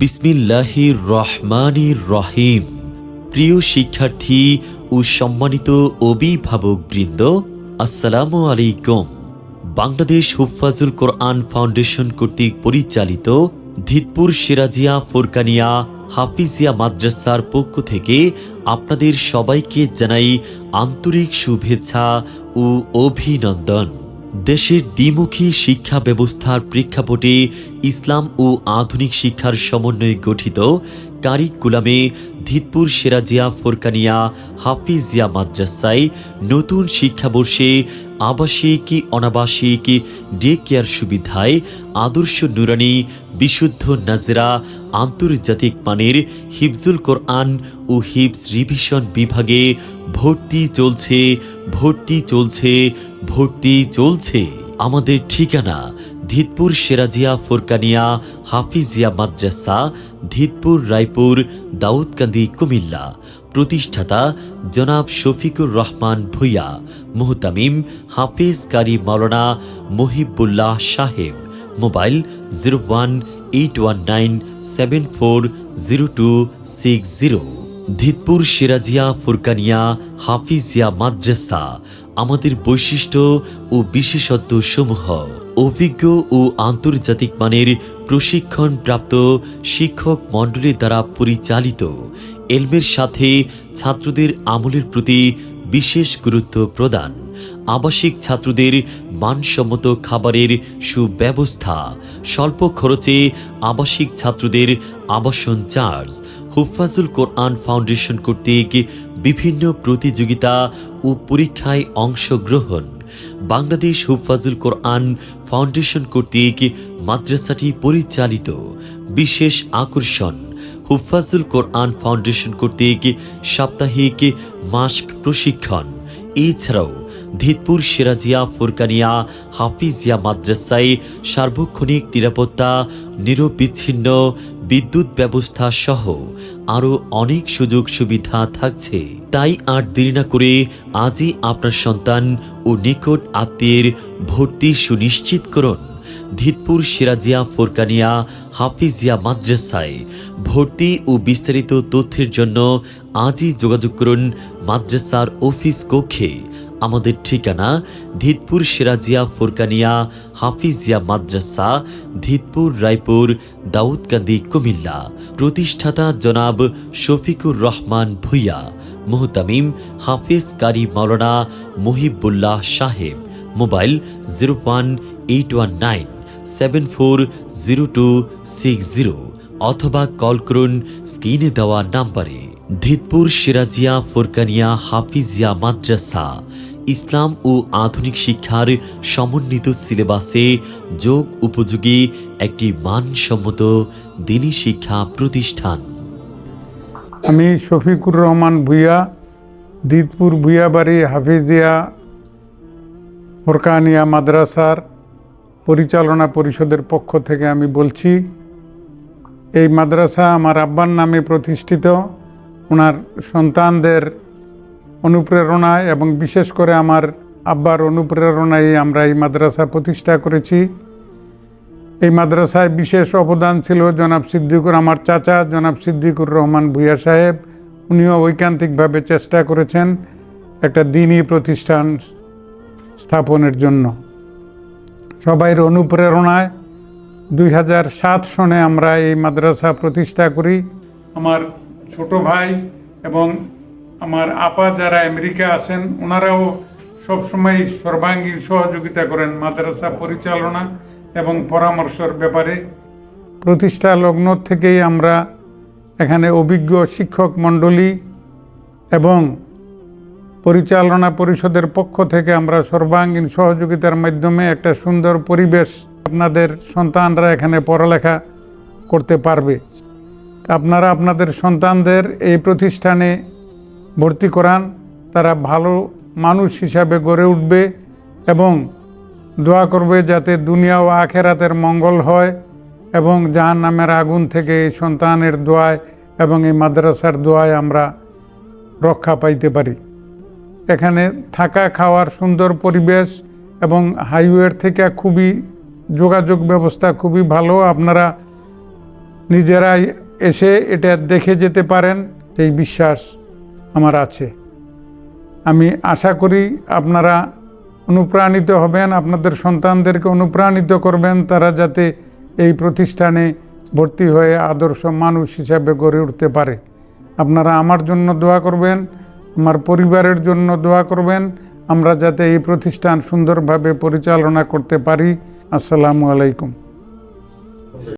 বিসমিল্লাহির রহমানির রহিম। প্রিয় শিক্ষার্থী ও সম্মানিত অভিভাবক বৃন্দ আসসালামু আলাইকুম। বাংলাদেশ হুফাজুল কোরআন ফাউন্ডেশন কর্তৃক পরিচালিত ধিতপুর সিরাজিয়া ফোরকানিয়া হাফিজিয়া মাদ্রাসার পক্ষ থেকে আপনাদের সবাইকে জানাই আন্তরিক শুভেচ্ছা ও অভিনন্দন। দেশের দ্বিমুখী শিক্ষা ব্যবস্থার প্রেক্ষাপটে ইসলাম ও আধুনিক শিক্ষার সমন্বয়ে গঠিত কারিকুলামে ধিতপুর সেরাজিয়া ফোরকানিয়া হাফিজিয়া মাদ্রাসায় নতুন শিক্ষাবর্ষে আবাসিক, অনাবাসিক ডে কেয়ার সুবিধায় আদর্শ নুরানি, বিশুদ্ধ নাজরা, আন্তর্জাতিক মানের হিফজুল কোরআন ও হিফজ রিভিশন বিভাগে ভর্তি চলছে ভর্তি চলছে ভর্তি চলছে। আমাদের ঠিকানা ধিতপুর সেরাজিয়া ফোরকানিয়া হাফিজিয়া মাদ্রাসা, ধিতপুর রায়পুর, দাউদকান্দি, কুমিল্লা। প্রতিষ্ঠাতা জনাব শফিকুর রহমান ভুইয়া, মুহতামিম হাফিজ কারি মাওলানা মহিবুল্লাহ সাহেব। Mobile zero one eight one nine seven four zero two six zero. Dhitpur Sirajia Furqania Hafizia মাদ্রাসা আমাদের বৈশিষ্ট্য ও বিশেষত্ব সমূহ অভিজ্ঞ ও আন্তর্জাতিক মানের প্রশিক্ষণ প্রাপ্ত শিক্ষক মণ্ডলীর দ্বারা পরিচালিত। এলমের সাথে ছাত্রদের আমলের প্রতি বিশেষ গুরুত্ব প্রদান। আবাসিক ছাত্রদের মানসম্মত খাবারের সুব্যবস্থা। স্বল্প খরচে আবাসিক ছাত্রদের আবাসন চার্জ। হুফাজুল কোরআন ফাউন্ডেশন কর্তৃক বিভিন্ন প্রতিযোগিতা ও পরীক্ষায় অংশগ্রহণ। বাংলাদেশ হুফাজুল কোরআন ফাউন্ডেশন কর্তৃক মাদ্রাসাটি পরিচালিত। বিশেষ আকর্ষণ, হুফাজুল কোরআন ফাউন্ডেশন কর্তৃক সাপ্তাহিক মাস্ক প্রশিক্ষণ। এছাড়াও ধিতপুর সিরাজিয়া ফুরকানিয়া হাফিজিয়া মাদ্রাসায় সার্বক্ষণিক নিরাপত্তা, নিরবিচ্ছিন্ন বিদ্যুৎ ব্যবস্থা সহ আরও অনেক সুযোগ সুবিধা থাকছে। তাই আর দেরি না করে আজই আপনার সন্তান ও নিকট আত্মীয়ের ভর্তি সুনিশ্চিত করুন। ধিতপুর সিরাজিয়া ফোরকানিয়া হাফিজিয়া মাদ্রাসায় ভর্তি ও বিস্তারিত তথ্যের জন্য আজই যোগাযোগ করুন মাদ্রাসার অফিস কক্ষে। আমাদের ঠিকানা ধিতপুর সিরাজিয়া ফোরকানিয়া হাফিজিয়া মাদ্রাসা, ধিতপুর রায়পুর, দাউদকান্দি, কুমিল্লা। প্রতিষ্ঠাতা জনাব শফিকুর রহমান ভুইয়া, মোহতামিম হাফিজ কারি মাওলানা মুহিবুল্লাহ সাহেব। Mobile zero one eight one nine seven four zero two six zero অথবা কল করুন স্ক্রিনে দেওয়া নাম্বারে। ধিতপুর সিরাজিয়া ফোরকানিয়া হাফিজিয়া মাদ্রাসা ইসলাম ও আধুনিক শিক্ষার সমন্বিত সিলেবাসে যোগ উপযোগী একটি মানসম্মত দিনী শিক্ষা প্রতিষ্ঠান। আমি শফিকুর রহমান ভুইয়া দিদপুর ভুইয়াবাড়ি হাফিজিয়া ফোরকানিয়া মাদ্রাসার পরিচালনা পরিষদের পক্ষ থেকে আমি বলছি, এই মাদ্রাসা আমার আব্বার নামে প্রতিষ্ঠিত। ওনার সন্তানদের অনুপ্রেরণায় এবং বিশেষ করে আমার আব্বার অনুপ্রেরণায় আমরা এই মাদ্রাসা প্রতিষ্ঠা করেছি। এই মাদ্রাসায় বিশেষ অবদান ছিল জনাব সিদ্দিকুর, আমার চাচা জনাব সিদ্দিকুর রহমান ভুইয়া সাহেব। উনিও ঐকান্তিকভাবে চেষ্টা করেছেন একটা দিনই প্রতিষ্ঠান স্থাপনের জন্য। সবাইয়ের অনুপ্রেরণায় দুই সাত সনে আমরা এই মাদ্রাসা প্রতিষ্ঠা করি। আমার ছোট ভাই এবং আমার আপা যারা আমেরিকা আছেন, ওনারাও সবসময় সর্বাঙ্গীন সহযোগিতা করেন মাদ্রাসা পরিচালনা এবং পরামর্শের ব্যাপারে। প্রতিষ্ঠা লগ্ন থেকেই আমরা এখানে অভিজ্ঞ শিক্ষক মণ্ডলী এবং পরিচালনা পরিষদের পক্ষ থেকে আমরা সর্বাঙ্গীন সহযোগিতার মাধ্যমে একটা সুন্দর পরিবেশ আপনাদের সন্তানরা এখানে পড়ালেখা করতে পারবে। আপনারা আপনাদের সন্তানদের এই প্রতিষ্ঠানে ভর্তি করান, তারা ভালো মানুষ হিসাবে গড়ে উঠবে এবং দোয়া করবে যাতে দুনিয়া ও আখেরাতের মঙ্গল হয় এবং জাহান নামের আগুন থেকে এই সন্তানের দোয়ায় এবং এই মাদ্রাসার দোয়ায় আমরা রক্ষা পাইতে পারি। এখানে থাকা খাওয়ার সুন্দর পরিবেশ এবং হাইওয়ের থেকে খুবই যোগাযোগ ব্যবস্থা খুবই ভালো। আপনারা নিজেরাই এসে এটা দেখে যেতে পারেন, এই বিশ্বাস। আমার আছে। আমি আশা করি আপনারা অনুপ্রাণিত হবেন, আপনাদের সন্তানদেরকে অনুপ্রাণিত করবেন, তারা যাতে এই প্রতিষ্ঠানে ভর্তি হয়ে আদর্শ মানুষ হিসাবে গড়ে উঠতে পারে। আপনারা আমার জন্য দোয়া করবেন, আমার পরিবারের জন্য দোয়া করবেন, আমরা যাতে এই প্রতিষ্ঠান সুন্দরভাবে পরিচালনা করতে পারি। আসসালামু আলাইকুম।